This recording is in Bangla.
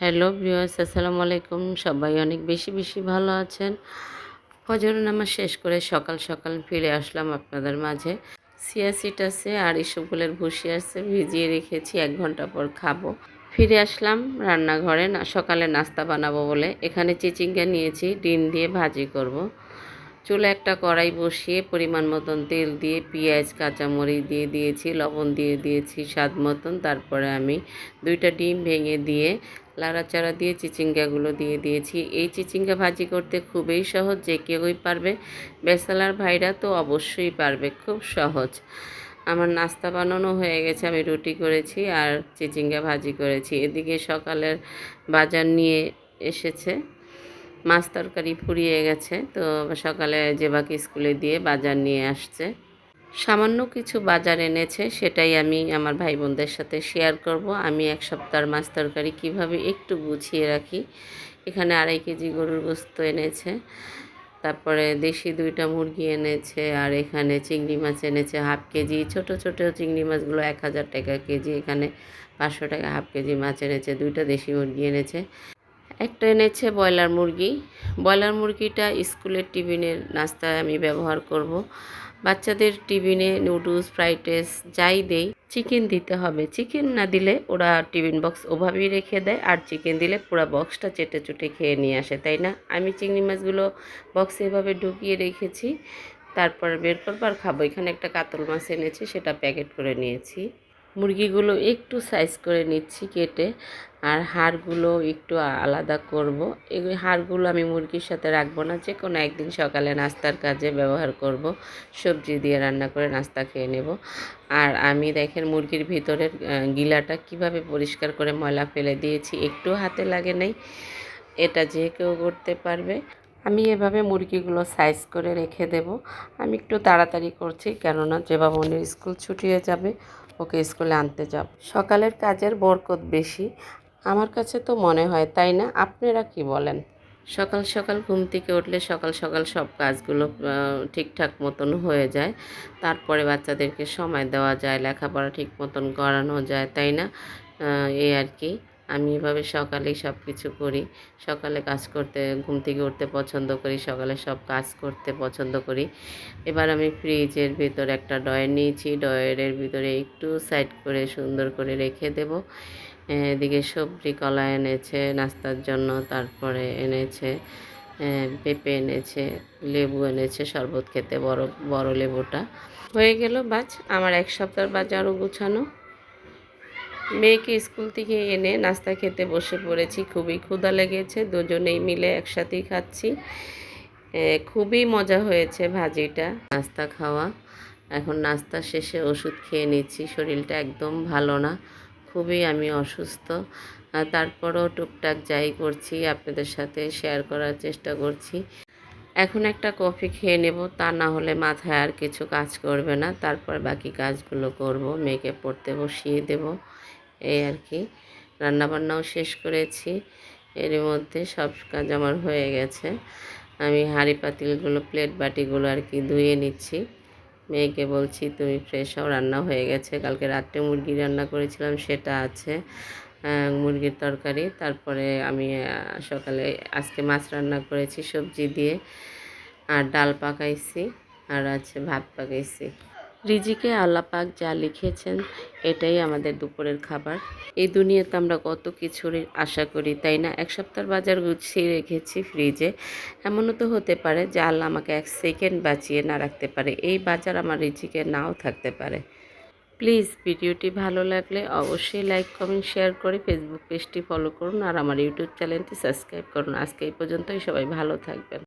হ্যালো ভিউয়ার্স, আসসালামু আলাইকুম। সবাই অনেক বেশি বেশি ভালো আছেন। ফজর নামাজ শেষ করে সকাল সকাল ফিরে আসলাম আপনাদের মাঝে। সিয়া সিট আছে আর ইসবগুলের ভুসি আছে, ভিজিয়ে রেখেছি, এক ঘণ্টা পর খাব। ফিরে আসলাম রান্নাঘরে, না, সকালে নাস্তা বানাবো বলে। এখানে চিচিঙ্গা নিয়েছি, ডিম দিয়ে ভাজি করব। চুলে একটা কড়াই বসিয়ে পরিমাণ মতন তেল দিয়ে পেঁয়াজ, কাঁচামরিচ দিয়ে দিয়েছি, লবণ দিয়ে দিয়েছি স্বাদ মতন। তারপরে আমি দুইটা ডিম ভেঙে দিয়ে লাড়াচাড়া দিয়ে চিচিঙ্গাগুলো দিয়ে দিয়েছি। এই চিচিঙ্গা ভাজি করতে খুবই সহজ, যে কেউই পারবে। বেসালার ভাইরা তো অবশ্যই পারবে, খুব সহজ। আমার নাস্তা বানানো হয়ে গেছে, আমি রুটি করেছি আর চিচিঙ্গা ভাজি করেছি। এদিকে সকালের বাজার নিয়ে এসেছে, মাছ তরকারি ফুরিয়ে গেছে। তো সকালে যে বাকি স্কুলে দিয়ে বাজার নিয়ে আসছে। সামান্য কিছু বাজার এনেছে, সেটাই আমি আমার ভাই বোনদের সাথে শেয়ার করব আমি এক সপ্তাহের মাছ তরকারি কীভাবে একটু গুছিয়ে রাখি, এখানে আড়াই কেজি গরুর গোস্ত এনেছে, তারপরে দেশি দুইটা মুরগি এনেছে, আর এখানে চিংড়ি মাছ এনেছে হাফ কেজি, ছোট ছোট চিংড়ি মাছগুলো এক হাজার টাকা কেজি, এখানে পাঁচশো টাকা হাফ কেজি মাছ এনেছে, দুইটা দেশি মুরগি এনেছে একটা এনেছে ব্রয়লার মুরগি, ব্রয়লার মুরগিটা স্কুলের টিফিনের নাস্তায় আমি ব্যবহার করব। বাচ্চাদের টিফিনে নুডলস, ফ্রাইড রাইস যাই দেই, চিকেন দিতে হবে। চিকেন না দিলে ওরা টিফিন বক্স ওভাবেই রেখে দেয় আর চিকেন দিলে পুরো বক্সটা চেটে চুটে খেয়ে নিয়ে আসে, তাই না? আমি চিংড়ি মাছগুলো বক্সে এভাবে ঢুকিয়ে রেখেছি, তারপর বের করব আর খাব। এখানে একটা কাতল মাছ এনেছি, সেটা প্যাকেট করে নিয়েছি। মুরগিগুলো একটু সাইজ করে নিচ্ছি কেটে, আর হাড়গুলো একটু আলাদা করব। এই হাড়গুলো আমি মুরগির সাথে রাখব না যে কোনো একদিন সকালে নাস্তার কাজে ব্যবহার করব। সবজি দিয়ে রান্না করে নাস্তা খেয়ে নেব। আর আমি দেখেন মুরগির ভিতরের গিলাটা কীভাবে পরিষ্কার করে ময়লা ফেলে দিয়েছি, একটু হাতে লাগে নাই। এটা যে কেউ করতে পারবে। আমি এভাবে মুরগিগুলো সাইজ করে রেখে দেব। আমি একটু তাড়াতাড়ি করছি, কেননা যে বাবনের স্কুল ছুটিয়ে যাবে, ওকে স্কুলে আনতে যাব। সকালের কাজের বরকত বেশি, আমার কাছে তো মনে হয়, তাই না? আপনারা কি বলেন? সকাল সকাল ঘুম থেকে উঠলে সকাল সকাল সব কাজগুলো ঠিকঠাক মতন হয়ে যায়। তারপরে বাচ্চাদেরকে সময় দেওয়া যায়, লেখাপড়া ঠিক মতন করানো যায়, তাই না? এই আর কি। আমি এভাবে সকালেই সব কিছু করি। সকালে কাজ করতে, ঘুম থেকে উঠতে পছন্দ করি, সকালে সব কাজ করতে পছন্দ করি। এবার আমি ফ্রিজের ভিতর একটা ডয়ের নিয়েছি। ডয়ের ভিতরে একটু সাইড করে সুন্দর করে রেখে দেব। এদিকে সবজি, কলা এনেছে, নাস্তার জন্য তারপরে এনেছে পেঁপে এনেছে, লেবু এনেছে, শরবত খেতে বড় বড় লেবুটা। হয়ে গেল বাজ। আমার এক সপ্তাহ বাজ আরও গুছানো। মেয়েকে স্কুল থেকে এনে নাস্তা খেতে বসে পড়েছি। খুবই ক্ষুধা লেগেছে, দুজনেই মিলে একসাথেই খাচ্ছি। খুবই মজা হয়েছে ভাজিটা। নাস্তা খাওয়া। এখন নাস্তা শেষে ওষুধ খেয়ে নিচ্ছি, শরীরটা একদম ভালো না। খুবই আমি অসুস্থ। তারপরও টুকটাক যাই করছি, আপনাদের সাথে শেয়ার করার চেষ্টা করছি। এখন একটা কফি খেয়ে নেব, তা না হলে মাথায় আর কিছু কাজ করবে না। তারপর বাকি কাজগুলো করব, মেয়েকে পড়তে বসিয়ে দেব। এই আর কি। রান্নাবান্নাও শেষ করেছি। এর মধ্যে সব কাজ আমার হয়ে গেছে। আমি হাঁড়ি পাতিলগুলো, প্লেট বাটিগুলো আর কি ধুয়ে নিচ্ছি। মেয়েকে বলছি, তুমি ফ্রেশ হও, রান্না হয়ে গেছে। কালকে রাত্রে মুরগি রান্না করেছিলাম, সেটা আছে মুরগির তরকারি। তারপরে আমি সকালে আজকে মাছ রান্না করেছি সবজি দিয়ে। আর ডাল পাকাইছি, আর আছে ভাত পাকাইছি। রিজিকে আল্লাপাক যা লিখেছেন, এটাই আমাদের দুপুরের খাবার। এই দুনিয়াতে আমরা কত কিছুর আশা করি, তাই না? এক সপ্তাহ বাজার গুছিয়ে রেখেছি ফ্রিজে। এমনও তো হতে পারে যে আল্লাহ আমাকে এক সেকেন্ড বাঁচিয়ে না রাখতে পারে। এই বাজার আমার রিজিকে নাও থাকতে পারে। প্লিজ ভিডিওটি ভালো লাগলে অবশ্যই লাইক, কমেন্ট, শেয়ার করে ফেসবুক পেজটি ফলো করুন আর আমার ইউটিউব চ্যানেলটি সাবস্ক্রাইব করুন। আজকে এই পর্যন্তই, সবাই ভালো থাকবেন।